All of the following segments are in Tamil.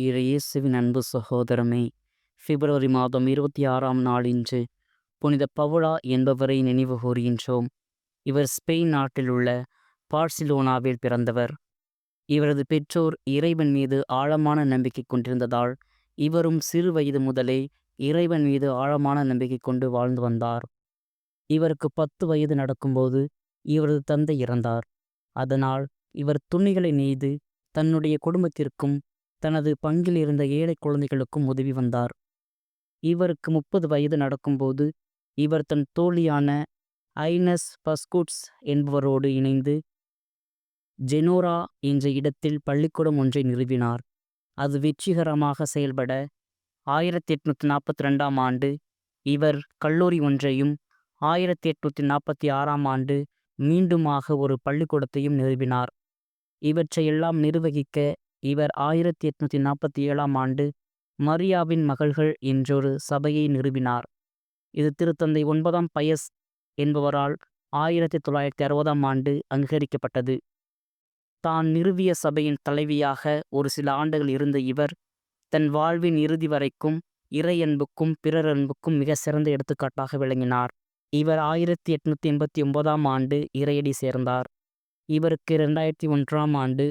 இயேசுவின் அன்பு சகோதரமே பிப்ரவரி மாதம் இருபத்தி ஆறாம் நாளின்று புனித பவுலா என்பவரை நினைவு கூறுகின்றோம். இவர் ஸ்பெயின் நாட்டில் உள்ள பார்சிலோனாவில் பிறந்தவர். இவரது பெற்றோர் இறைவன் மீது ஆழமான நம்பிக்கை கொண்டிருந்ததால் இவரும் சிறு வயது முதலே இறைவன் மீது ஆழமான நம்பிக்கை கொண்டு வாழ்ந்து வந்தார். இவருக்கு பத்து வயது நடக்கும்போது இவரது தந்தை இறந்தார். அதனால் இவர் துணிகளை நெய்து தன்னுடைய குடும்பத்திற்கும் தனது பங்கில் இருந்த ஏழை குழந்தைகளுக்கும் உதவி வந்தார். இவருக்கு முப்பது வயது நடக்கும்போது இவர் தன் தோழியான ஐனஸ் பஸ்குட்ஸ் என்பவரோடு இணைந்து ஜெனோரா என்ற இடத்தில் பள்ளிக்கூடம் ஒன்றை நிறுவினார். அது வெற்றிகரமாக செயல்பட ஆயிரத்தி எட்நூற்றி நாற்பத்தி ரெண்டாம் ஆண்டு இவர் கல்லூரி ஒன்றையும் ஆயிரத்தி எட்நூற்றி நாற்பத்தி ஆறாம் ஆண்டு மீண்டுமாக ஒரு பள்ளிக்கூடத்தையும் நிறுவினார். இவற்றையெல்லாம் நிர்வகிக்க இவர் ஆயிரத்தி எட்நூற்றி நாற்பத்தி ஏழாம் ஆண்டு மரியாவின் மகள்கள் என்றொரு சபையை நிறுவினார். இது திருத்தந்தை ஒன்பதாம் பயஸ் என்பவரால் ஆயிரத்தி தொள்ளாயிரத்தி அறுபதாம் ஆண்டு அங்கீகரிக்கப்பட்டது. தான் நிறுவிய சபையின் தலைவியாக ஒரு சில ஆண்டுகள் இருந்த இவர் தன் வாழ்வின் இறுதி வரைக்கும் இறை அன்புக்கும் பிறர் அன்புக்கும் மிக சிறந்த எடுத்துக்காட்டாக விளங்கினார். இவர் ஆயிரத்தி எட்நூற்றி எண்பத்தி ஒன்பதாம் ஆண்டு இறையடி சேர்ந்தார். இவருக்கு இரண்டாயிரத்தி ஒன்றாம் ஆண்டு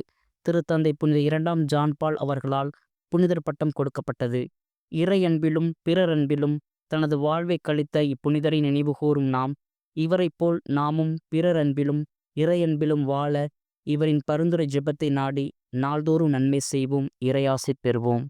திருத்தந்தை புனித இரண்டாம் ஜான்பால் அவர்களால் புனிதர் பட்டம் கொடுக்கப்பட்டது. இறையன்பிலும் பிறரன்பிலும் தனது வாழ்வை கழித்த இப்புனிதரை நினைவுகூறும் நாம். இவரைப் போல் நாமும் பிறரன்பிலும் இறையன்பிலும் வாழ இவரின் பரிந்துரை ஜெபத்தை நாடி நாள்தோறும் நன்மை செய்வோம் இறையாசை பெறுவோம்.